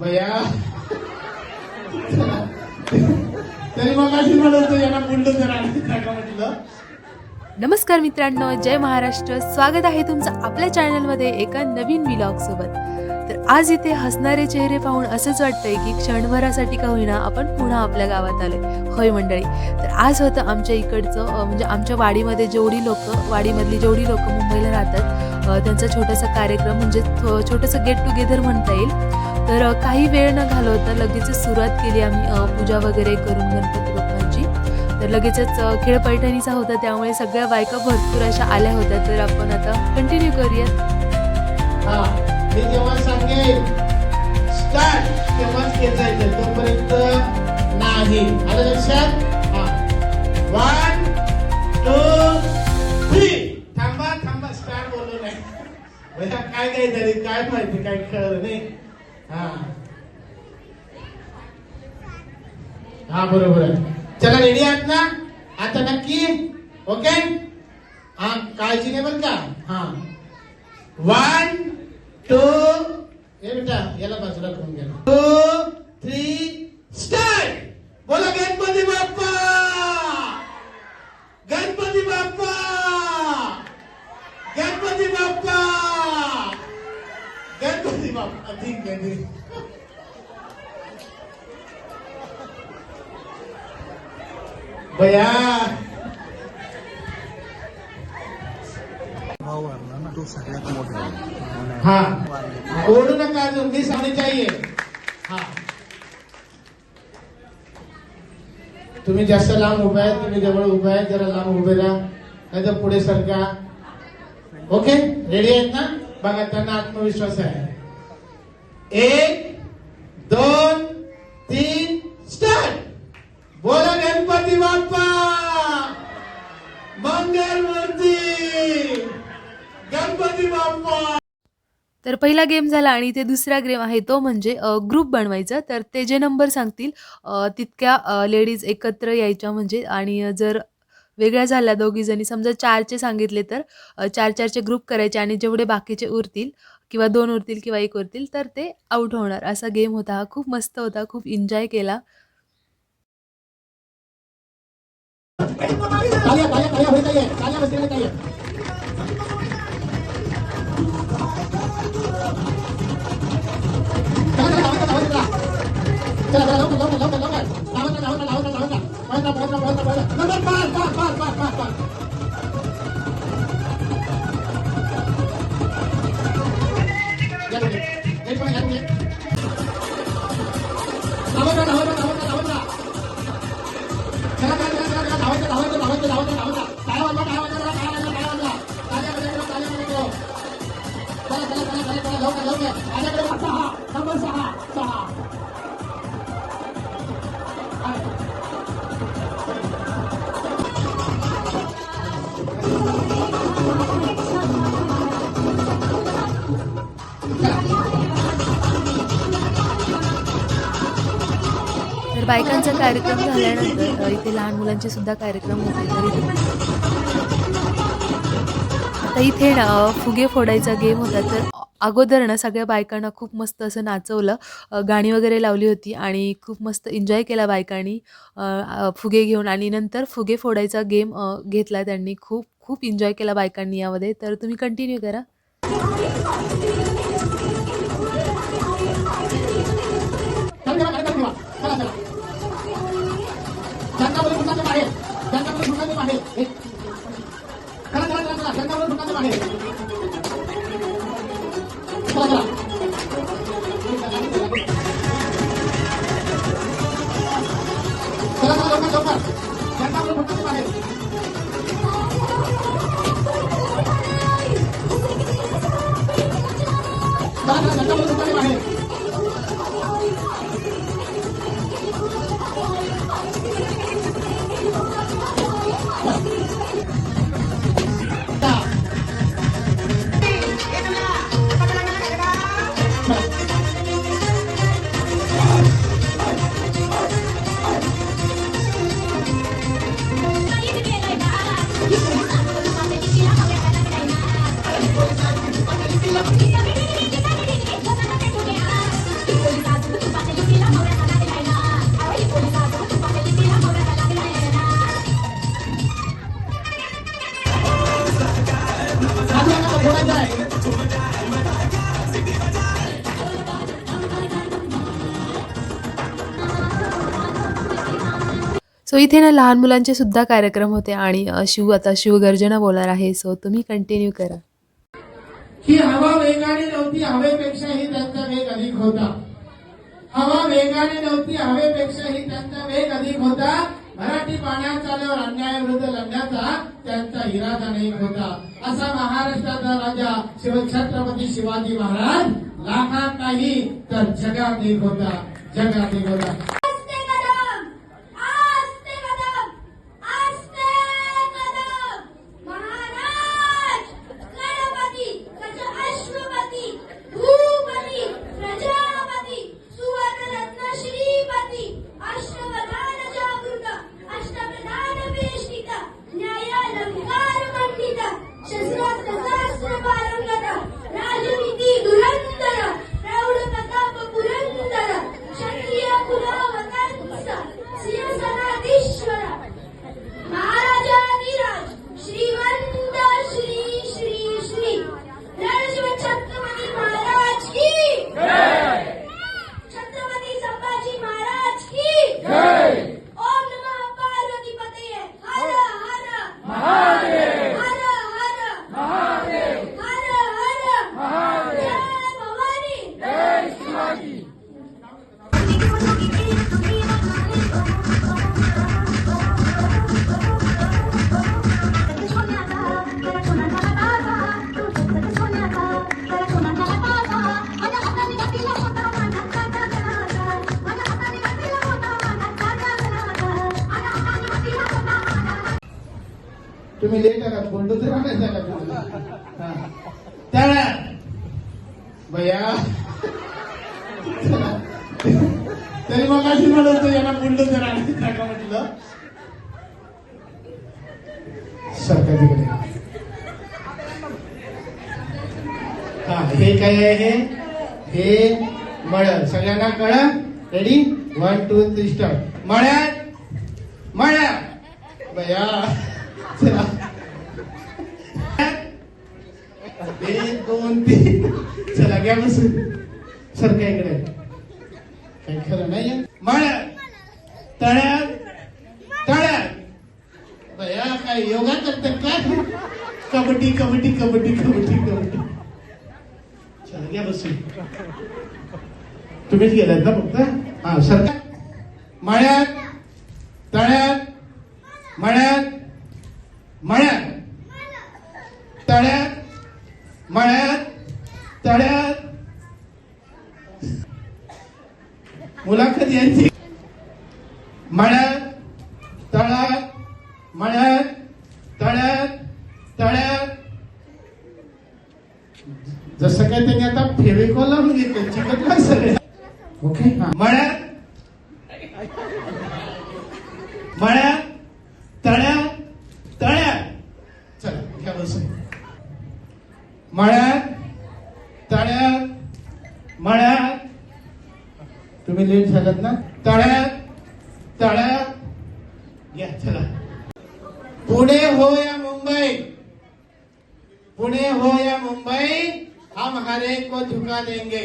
तरी यांना म्हटलं. नमस्कार मित्रांनो जय महाराष्ट्र. स्वागत आहे तुमचं आपल्या चॅनलमध्ये एका नवीन व्लॉग सोबत. तर आज इथे हसणारे चेहरे पाहून असंच वाटतंय की क्षणभरासाठी का होईना आपण पुन्हा आपल्या गावात आलोय. होय मंडळी. तर आज होतं आमच्या इकडचं म्हणजे आमच्या वाडीमध्ये जेवढी लोक वाडीमधली जेवढी लोक मुंबईला राहतात त्यांचा छोटासा कार्यक्रम म्हणजे छोटंसं गेट टुगेदर म्हणता येईल. तर काही वेळ न घालवता लगेचच सुरुवात केली आम्ही पूजा वगैरे करून गणपती बाप्पांची. तर लगेचच खेळ पैठणीचा होता त्यामुळे सगळ्या बायका भरपूर अशा आल्या होत्या. तर आपण आता कंटिन्यू करूयात. जेव्हा स्टार्ट तेव्हाच खेचायचं तोपर्यंत नाही. आलं लक्षात? वन टू थ्री थांबा थांबा स्टार्ट बोललो नाही काय काय झाली काय माहिती काय कळलं नाही. हा. हा बरोबर आहे. चला रेडी आहात ना? आता नक्की? ओके हा काळजी नाही बरं का. हा. वन टू हे बेटा याला बाजूला करून घ्या. टू थ्री स्टार्ट बोला गणपती बाप्पा! गणपती बाप्पा गणपती बाप्पा गणपती बाप्पा ठीक बया सगळ्यात मोठा हा ओढू नका अजून मी चाहिए हा तुम्ही जास्त लांब उभे आहेत तुम्ही जवळ उभे आहे जरा लांब उभे राहा नाही तर पुढे सरका ओके रेडी आहेत ना बघा त्यांना आत्मविश्वास आहे एक दोन तीन स्टार्ट बोला गणपती बाप्पा. मंगल मूर्ती. गणपती बाप्पा. तर पहिला गेम झाला आणि ते दुसरा गेम आहे तो म्हणजे ग्रुप बनवायचा. तर ते जे नंबर सांगतील तितक्या लेडीज एकत्र यायच्या म्हणजे आणि जर वेगळ्या झाल्या दोघीजणी समजा चारचे सांगितले तर चार चारचे ग्रुप करायचे आणि जेवढे बाकीचे उरतील किंवा दोन उरतील किंवा एक उरतील तर ते आउट होणार असा गेम होता हा खूप मस्त होता खूप एन्जॉय केला एक बायकांचा कार्यक्रम झाल्यानंतर इथे लहान मुलांचे सुद्धा कार्यक्रम होते. तरी आता इथे ना फुगे फोडायचा गेम होता. तर अगोदर ना सगळ्या बायकांना खूप मस्त असं नाचवलं. गाणी वगैरे लावली होती आणि खूप मस्त एन्जॉय केला बायकांनी फुगे घेऊन. आणि नंतर फुगे फोडायचा गेम घेतला त्यांनी. खूप खूप एन्जॉय केला बायकांनी यामध्ये. तर तुम्ही कंटिन्यू करा. चला. बाहेर जनतामध्ये फुटाचे बाहेर एक. चला चला चला चला जनतामध्ये फुटाचे बाहेर चला चला चला चला लवकर लवकर जनतामध्ये फुटाचे बाहेर चला चला जनतामध्ये फुटाचे बाहेर सो इथे ना लहान मुलांचे सुद्धा कार्यक्रम होते आणि शिव आता शिवगर्जना बोलणार आहे. सो तुम्ही कंटिन्यू करा. ही हवा वेगाने नव्हती हवेपेक्षाही त्यांचा वेग अधिक होता. हवा वेगाने नव्हती हवेपेक्षाही त्यांचा वेग अधिक होता. मराठी पाण्यात चालल्यावर अन्यायाविरुद्ध लढण्याचा त्यांचा इरादा नाही होता. असा महाराष्ट्राचा राजा शिवछत्रपती शिवाजी महाराज लाखात नाही तर जगात एक होता. जगात एक होता. तुम्ही लेट आलात बोलतो तर आणायचा का तुम्हाला त्याला भैया. तरी मग अशी म्हणत होतो, याला बुलडोझर आणायचा का म्हटलं? सरका तिकडे. हा हे काय आहे हे? हे मळ सगळ्यांना कळ ready one two three start मळ्यात मळ्यात बया दोन तीन चला घ्या बसून. सर काय इकडे? काही खरं नाही मळ्यात तळ्यात. तळ्यात. भया काय योगा करतात काय कबड्डी कबड्डी कबड्डी कबड्डी कबड्डी. चला घ्या बसून. तुम्हीच गेलात ना फक्त? हा सरकार. मळ्यात. तळ्यात. मळ्यात तळ्यात मळ्यात तळ्यात. मुलाखत यांची. मळ्यात तळ्यात मळ्यात तळ्यात तळ्यात. जसं काय त्यांनी आता फेविकॉल लावून घेतलं चिकट काय सगळे. ओके. मळ्यात. मळ्यात मळ्यात तळ्यात मळ्यात तुम्ही लेट ना? तळ्यात तळ्यात चला. पुणे हो या मुंबई. पुणे हो या मुंबई, हम हर एक को झुका देंगे.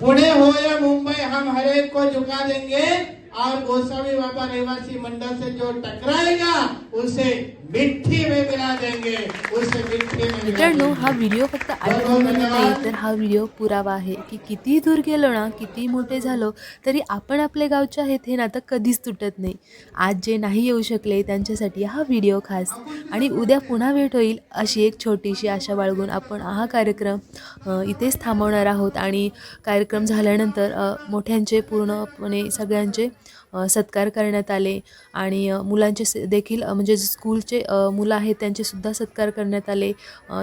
पुणे हो या मुंबई, हम हर एक को झुका देंगे. और गोस्वामी बाबा निवासी मंडल से जो टकराएगा मित्रांनो हा व्हिडिओ फक्त आठवण म्हणून नाही तर हा व्हिडिओ पुरावा आहे की किती दूर गेलो ना किती मोठे झालो तरी आपण आपल्या गावचे आहेत हे नातं कधीच तुटत नाही. आज जे नाही येऊ शकले त्यांच्यासाठी हा व्हिडिओ खास. आणि उद्या पुन्हा भेट होईल अशी एक छोटीशी आशा बाळगून आपण हा कार्यक्रम इथेच थांबवणार आहोत. आणि कार्यक्रम झाल्यानंतर मोठ्यांचे पूर्णपणे सगळ्यांचे सत्कार करण्यात आले आणि मुलांचे स- देखील म्हणजे स्कूलचे मुलं आहेत त्यांचेसुद्धा सत्कार करण्यात आले.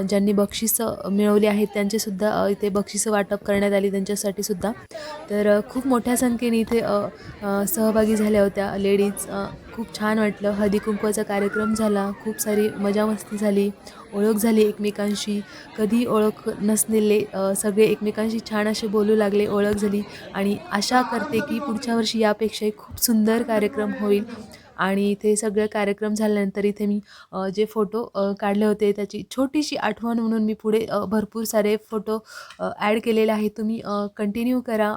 ज्यांनी बक्षिसं मिळवली आहेत त्यांचेसुद्धा इथे बक्षिसं वाटप करण्यात आली त्यांच्यासाठी सुद्धा. तर खूप मोठ्या संख्येने इथे सहभागी झाल्या होत्या लेडीज. खूप छान वाटलं. हळदी कुंकवाचा कार्यक्रम झाला. खूप सारी मजा मस्ती झाली. ओळख झाली एकमेकांशी. कधी ओळख नसलेले सगळे एकमेकांशी छान असे बोलू लागले ओळख झाली. आणि आशा करते की पुढच्या वर्षी यापेक्षाही खूप सुंदर कार्यक्रम होईल. आणि इथे सगळे कार्यक्रम झाल्यानंतर इथे मी जे फोटो काढले होते त्याची छोटीशी आठवण म्हणून मी पुढे भरपूर सारे फोटो ॲड केलेले आहेत. तुम्ही कंटिन्यू करा.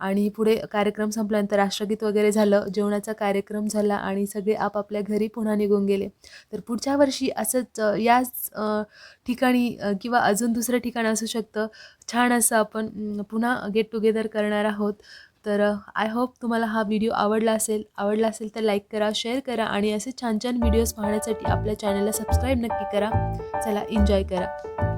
आणि पुढे कार्यक्रम संपल्यानंतर राष्ट्रगीत वगैरे झालं जेवणाचा कार्यक्रम झाला आणि सगळे आपापल्या घरी पुन्हा निघून गेले. तर पुढच्या वर्षी असंच याच ठिकाणी किंवा अजून दुसरं ठिकाण असू शकतं. छान असं आपण पुन्हा गेट टुगेदर करणार आहोत. तर आय होप तुम्हाला हा व्हिडिओ आवडला असेल. आवडला असेल तर लाईक करा शेअर करा आणि असे छान छान व्हिडिओज पाहण्यासाठी आपल्या चॅनलला सबस्क्राईब नक्की करा. चला एन्जॉय करा.